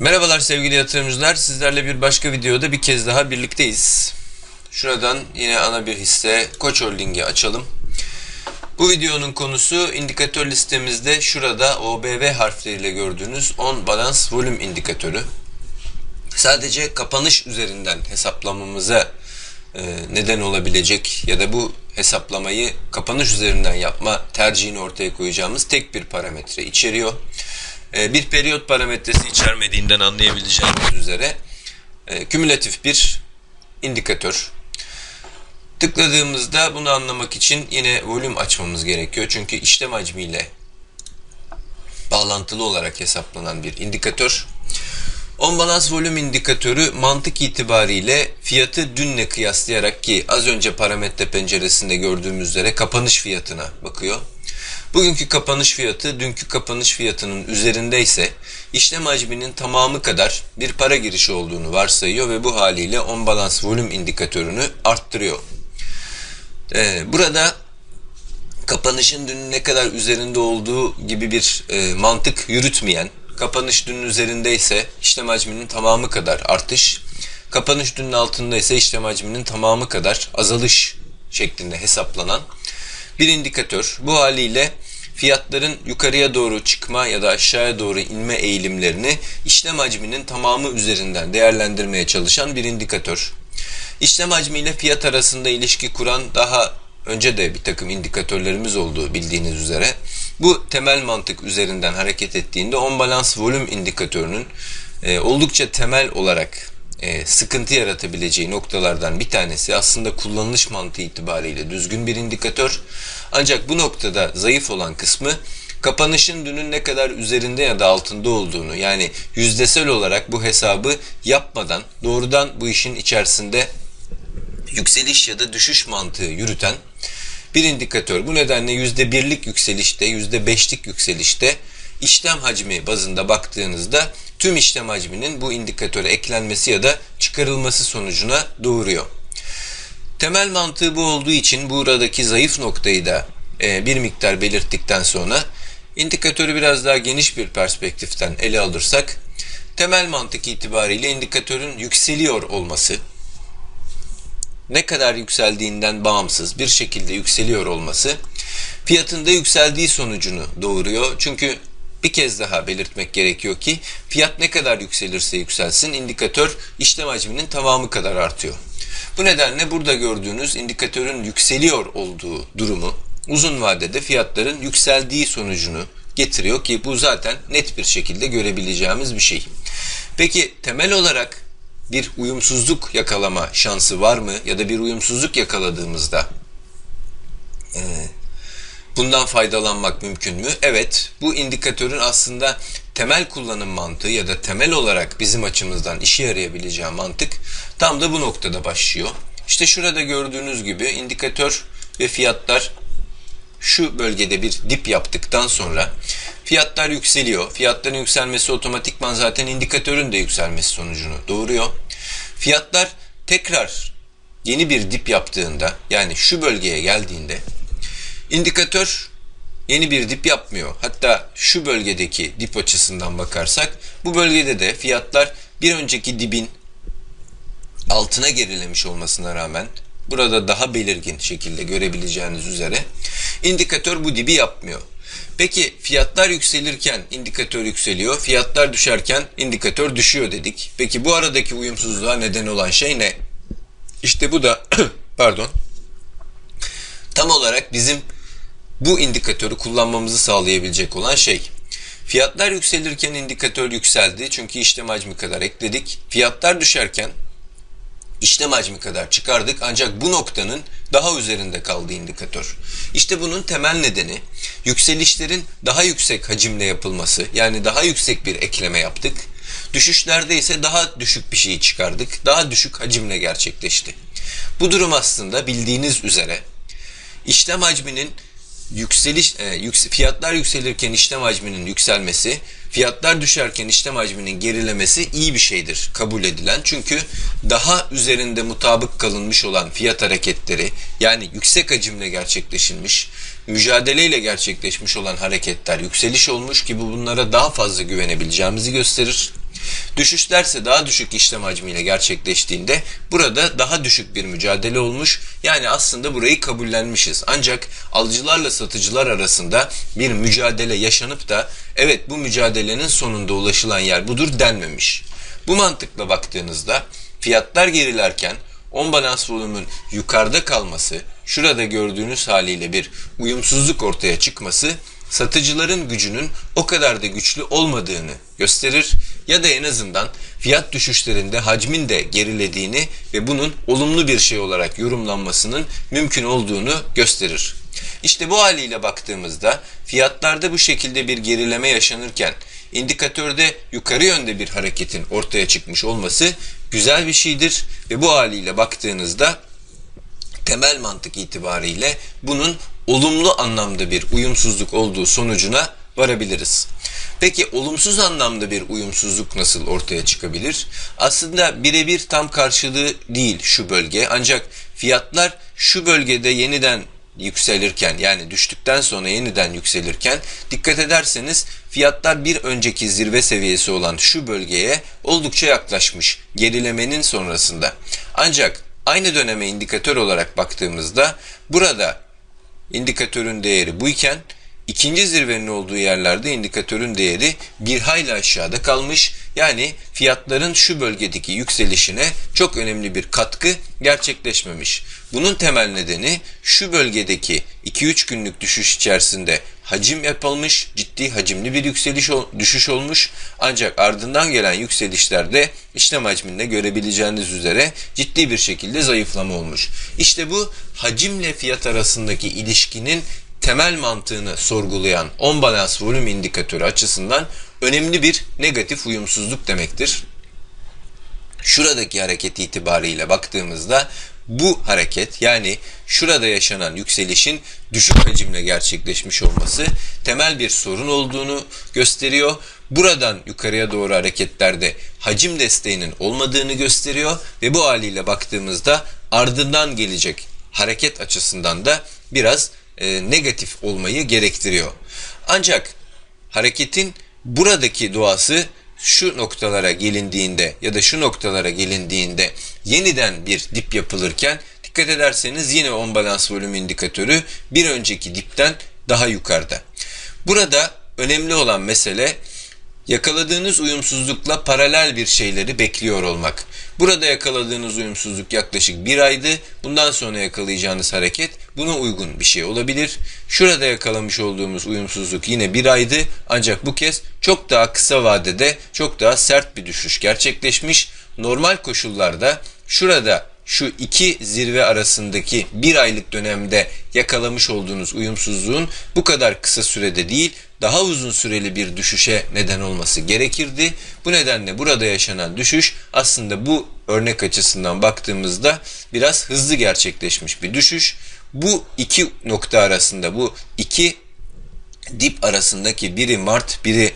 Merhabalar sevgili yatırımcılar. Sizlerle bir başka videoda bir kez daha birlikteyiz. Şuradan yine ana bir hisse Koç Holding'i açalım. Bu videonun konusu indikatör listemizde şurada OBV harfleriyle gördüğünüz on balance volüm indikatörü. Sadece kapanış üzerinden hesaplamamıza e, neden olabilecek ya da bu hesaplamayı kapanış üzerinden yapma tercihini ortaya koyacağımız tek bir parametre içeriyor. E, bir periyot parametresi içermediğinden anlayabileceğiniz üzere e, kümülatif bir indikatör. Tıkladığımızda bunu anlamak için yine volüm açmamız gerekiyor. Çünkü işlem hacmiyle bağlantılı olarak hesaplanan bir indikatör. On balans volüm indikatörü mantık itibariyle fiyatı dünle kıyaslayarak ki az önce parametre penceresinde gördüğümüz üzere kapanış fiyatına bakıyor. Bugünkü kapanış fiyatı dünkü kapanış fiyatının üzerindeyse işlem hacminin tamamı kadar bir para girişi olduğunu varsayıyor ve bu haliyle on balans volüm indikatörünü arttırıyor. Ee, burada kapanışın dünün ne kadar üzerinde olduğu gibi bir e, mantık yürütmeyen, kapanış dünün üzerindeyse işlem hacminin tamamı kadar artış, kapanış dünün altındaysa işlem hacminin tamamı kadar azalış şeklinde hesaplanan bir indikatör. Bu haliyle fiyatların yukarıya doğru çıkma ya da aşağıya doğru inme eğilimlerini işlem hacminin tamamı üzerinden değerlendirmeye çalışan bir indikatör. İşlem hacmi ile fiyat arasında ilişki kuran daha önce de bir takım indikatörlerimiz olduğu bildiğiniz üzere bu temel mantık üzerinden hareket ettiğinde on balans volüm indikatörünün e, oldukça temel olarak e, sıkıntı yaratabileceği noktalardan bir tanesi aslında kullanılış mantığı itibariyle düzgün bir indikatör. Ancak bu noktada zayıf olan kısmı kapanışın dünün ne kadar üzerinde ya da altında olduğunu yani yüzdesel olarak bu hesabı yapmadan doğrudan bu işin içerisinde yükseliş ya da düşüş mantığı yürüten bir indikatör. Bu nedenle %1'lik yükselişte, %5'lik yükselişte işlem hacmi bazında baktığınızda tüm işlem hacminin bu indikatöre eklenmesi ya da çıkarılması sonucuna doğuruyor. Temel mantığı bu olduğu için buradaki zayıf noktayı da e, bir miktar belirttikten sonra indikatörü biraz daha geniş bir perspektiften ele alırsak temel mantık itibariyle indikatörün yükseliyor olması ne kadar yükseldiğinden bağımsız bir şekilde yükseliyor olması fiyatında yükseldiği sonucunu doğuruyor. Çünkü bir kez daha belirtmek gerekiyor ki fiyat ne kadar yükselirse yükselsin indikatör işlem hacminin tamamı kadar artıyor. Bu nedenle burada gördüğünüz indikatörün yükseliyor olduğu durumu uzun vadede fiyatların yükseldiği sonucunu getiriyor ki bu zaten net bir şekilde görebileceğimiz bir şey. Peki temel olarak bir uyumsuzluk yakalama şansı var mı? Ya da bir uyumsuzluk yakaladığımızda e, bundan faydalanmak mümkün mü? Evet, bu indikatörün aslında temel kullanım mantığı ya da temel olarak bizim açımızdan işe yarayabileceği mantık tam da bu noktada başlıyor. İşte şurada gördüğünüz gibi indikatör ve fiyatlar şu bölgede bir dip yaptıktan sonra fiyatlar yükseliyor. Fiyatların yükselmesi otomatikman zaten indikatörün de yükselmesi sonucunu doğuruyor. Fiyatlar tekrar yeni bir dip yaptığında yani şu bölgeye geldiğinde indikatör yeni bir dip yapmıyor. Hatta şu bölgedeki dip açısından bakarsak bu bölgede de fiyatlar bir önceki dibin altına gerilemiş olmasına rağmen burada daha belirgin şekilde görebileceğiniz üzere indikatör bu dibi yapmıyor. Peki fiyatlar yükselirken indikatör yükseliyor, fiyatlar düşerken indikatör düşüyor dedik. Peki bu aradaki uyumsuzluğa neden olan şey ne? İşte bu da pardon tam olarak bizim bu indikatörü kullanmamızı sağlayabilecek olan şey. Fiyatlar yükselirken indikatör yükseldi çünkü işlem hacmi kadar ekledik. Fiyatlar düşerken işlem hacmi kadar çıkardık ancak bu noktanın daha üzerinde kaldı indikatör. İşte bunun temel nedeni yükselişlerin daha yüksek hacimle yapılması yani daha yüksek bir ekleme yaptık. Düşüşlerde ise daha düşük bir şeyi çıkardık. Daha düşük hacimle gerçekleşti. Bu durum aslında bildiğiniz üzere işlem hacminin yükseliş e, yüks, fiyatlar yükselirken işlem hacminin yükselmesi, fiyatlar düşerken işlem hacminin gerilemesi iyi bir şeydir kabul edilen. Çünkü daha üzerinde mutabık kalınmış olan fiyat hareketleri yani yüksek hacimle gerçekleşilmiş, mücadeleyle gerçekleşmiş olan hareketler yükseliş olmuş gibi bunlara daha fazla güvenebileceğimizi gösterir. Düşüşlerse daha düşük işlem hacmiyle gerçekleştiğinde burada daha düşük bir mücadele olmuş. Yani aslında burayı kabullenmişiz. Ancak alıcılarla satıcılar arasında bir mücadele yaşanıp da evet bu mücadelenin sonunda ulaşılan yer budur denmemiş. Bu mantıkla baktığınızda fiyatlar gerilerken 10 balans volümün yukarıda kalması, şurada gördüğünüz haliyle bir uyumsuzluk ortaya çıkması satıcıların gücünün o kadar da güçlü olmadığını gösterir ya da en azından fiyat düşüşlerinde hacmin de gerilediğini ve bunun olumlu bir şey olarak yorumlanmasının mümkün olduğunu gösterir. İşte bu haliyle baktığımızda fiyatlarda bu şekilde bir gerileme yaşanırken indikatörde yukarı yönde bir hareketin ortaya çıkmış olması güzel bir şeydir ve bu haliyle baktığınızda temel mantık itibariyle bunun olumlu anlamda bir uyumsuzluk olduğu sonucuna varabiliriz. Peki olumsuz anlamda bir uyumsuzluk nasıl ortaya çıkabilir? Aslında birebir tam karşılığı değil şu bölge ancak fiyatlar şu bölgede yeniden yükselirken yani düştükten sonra yeniden yükselirken dikkat ederseniz fiyatlar bir önceki zirve seviyesi olan şu bölgeye oldukça yaklaşmış gerilemenin sonrasında. Ancak aynı döneme indikatör olarak baktığımızda burada indikatörün değeri buyken ikinci zirvenin olduğu yerlerde indikatörün değeri bir hayli aşağıda kalmış. Yani fiyatların şu bölgedeki yükselişine çok önemli bir katkı gerçekleşmemiş. Bunun temel nedeni şu bölgedeki 2-3 günlük düşüş içerisinde hacim yapılmış, ciddi hacimli bir yükseliş düşüş olmuş. Ancak ardından gelen yükselişlerde işlem hacminde görebileceğiniz üzere ciddi bir şekilde zayıflama olmuş. İşte bu hacimle fiyat arasındaki ilişkinin temel mantığını sorgulayan on balans volüm indikatörü açısından önemli bir negatif uyumsuzluk demektir. Şuradaki hareket itibariyle baktığımızda bu hareket yani şurada yaşanan yükselişin düşük hacimle gerçekleşmiş olması temel bir sorun olduğunu gösteriyor. Buradan yukarıya doğru hareketlerde hacim desteğinin olmadığını gösteriyor ve bu haliyle baktığımızda ardından gelecek hareket açısından da biraz e, negatif olmayı gerektiriyor. Ancak hareketin buradaki doğası şu noktalara gelindiğinde ya da şu noktalara gelindiğinde yeniden bir dip yapılırken dikkat ederseniz yine on balans volüm indikatörü bir önceki dipten daha yukarıda. Burada önemli olan mesele yakaladığınız uyumsuzlukla paralel bir şeyleri bekliyor olmak. Burada yakaladığınız uyumsuzluk yaklaşık bir aydı. Bundan sonra yakalayacağınız hareket buna uygun bir şey olabilir. Şurada yakalamış olduğumuz uyumsuzluk yine bir aydı. Ancak bu kez çok daha kısa vadede çok daha sert bir düşüş gerçekleşmiş. Normal koşullarda şurada şu iki zirve arasındaki bir aylık dönemde yakalamış olduğunuz uyumsuzluğun bu kadar kısa sürede değil daha uzun süreli bir düşüşe neden olması gerekirdi. Bu nedenle burada yaşanan düşüş aslında bu örnek açısından baktığımızda biraz hızlı gerçekleşmiş bir düşüş. Bu iki nokta arasında bu iki dip arasındaki biri Mart biri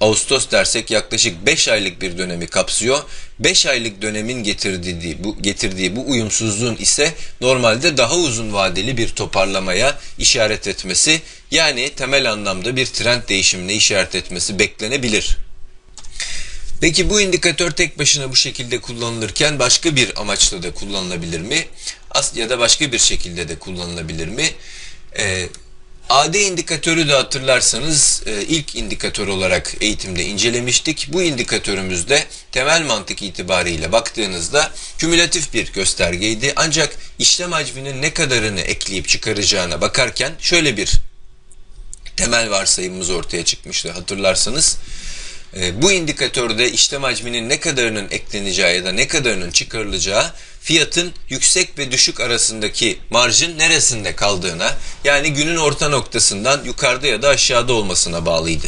Ağustos dersek yaklaşık 5 aylık bir dönemi kapsıyor. 5 aylık dönemin getirdiği bu getirdiği bu uyumsuzluğun ise normalde daha uzun vadeli bir toparlamaya işaret etmesi yani temel anlamda bir trend değişimine işaret etmesi beklenebilir. Peki bu indikatör tek başına bu şekilde kullanılırken başka bir amaçla da kullanılabilir mi? Ya da başka bir şekilde de kullanılabilir mi? Ee, AD indikatörü de hatırlarsanız e, ilk indikatör olarak eğitimde incelemiştik. Bu indikatörümüzde temel mantık itibariyle baktığınızda kümülatif bir göstergeydi. Ancak işlem hacminin ne kadarını ekleyip çıkaracağına bakarken şöyle bir temel varsayımımız ortaya çıkmıştı hatırlarsanız. E, bu indikatörde işlem hacminin ne kadarının ekleneceği ya da ne kadarının çıkarılacağı fiyatın yüksek ve düşük arasındaki marjın neresinde kaldığına yani günün orta noktasından yukarıda ya da aşağıda olmasına bağlıydı.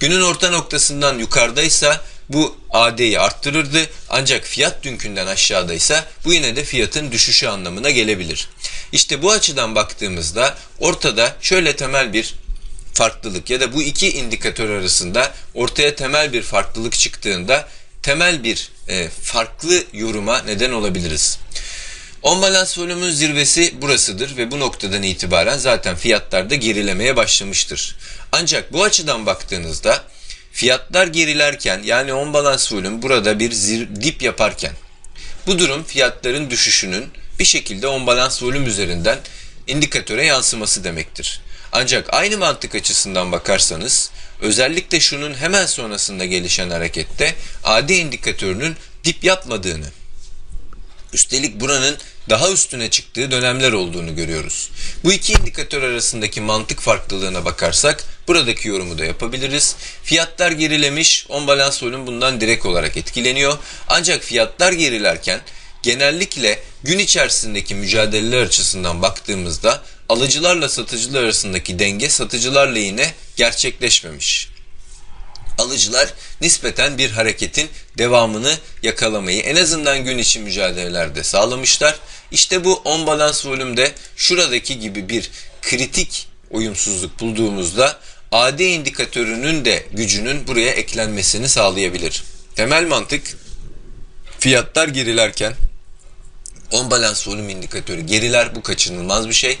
Günün orta noktasından yukarıdaysa bu AD'yi arttırırdı ancak fiyat dünkünden aşağıdaysa bu yine de fiyatın düşüşü anlamına gelebilir. İşte bu açıdan baktığımızda ortada şöyle temel bir farklılık ya da bu iki indikatör arasında ortaya temel bir farklılık çıktığında temel bir e, farklı yoruma neden olabiliriz. On balans volümün zirvesi burasıdır ve bu noktadan itibaren zaten fiyatlar da gerilemeye başlamıştır. Ancak bu açıdan baktığınızda Fiyatlar gerilerken yani on balans volüm burada bir zir- dip yaparken bu durum fiyatların düşüşünün bir şekilde on balans volüm üzerinden indikatöre yansıması demektir. Ancak aynı mantık açısından bakarsanız özellikle şunun hemen sonrasında gelişen harekette AD indikatörünün dip yapmadığını Üstelik buranın daha üstüne çıktığı dönemler olduğunu görüyoruz. Bu iki indikatör arasındaki mantık farklılığına bakarsak buradaki yorumu da yapabiliriz. Fiyatlar gerilemiş, on balans volüm bundan direkt olarak etkileniyor. Ancak fiyatlar gerilerken genellikle gün içerisindeki mücadeleler açısından baktığımızda alıcılarla satıcılar arasındaki denge satıcılar lehine gerçekleşmemiş alıcılar nispeten bir hareketin devamını yakalamayı en azından gün içi mücadelelerde sağlamışlar. İşte bu on balans volümde şuradaki gibi bir kritik uyumsuzluk bulduğumuzda AD indikatörünün de gücünün buraya eklenmesini sağlayabilir. Temel mantık fiyatlar gerilerken on balans volüm indikatörü geriler bu kaçınılmaz bir şey.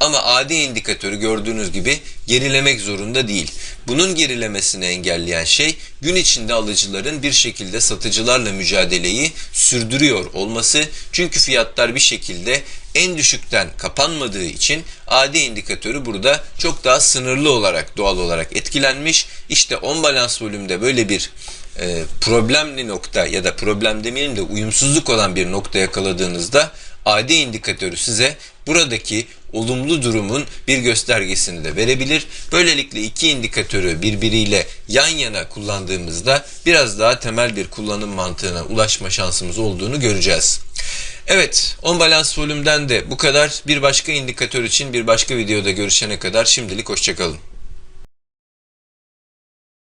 Ama AD indikatörü gördüğünüz gibi gerilemek zorunda değil. Bunun gerilemesini engelleyen şey gün içinde alıcıların bir şekilde satıcılarla mücadeleyi sürdürüyor olması. Çünkü fiyatlar bir şekilde en düşükten kapanmadığı için AD indikatörü burada çok daha sınırlı olarak doğal olarak etkilenmiş. İşte on balans volümde böyle bir e, problemli nokta ya da problem demeyelim de uyumsuzluk olan bir nokta yakaladığınızda AD indikatörü size buradaki olumlu durumun bir göstergesini de verebilir. Böylelikle iki indikatörü birbiriyle yan yana kullandığımızda biraz daha temel bir kullanım mantığına ulaşma şansımız olduğunu göreceğiz. Evet, on balans volümden de bu kadar. Bir başka indikatör için bir başka videoda görüşene kadar şimdilik hoşçakalın.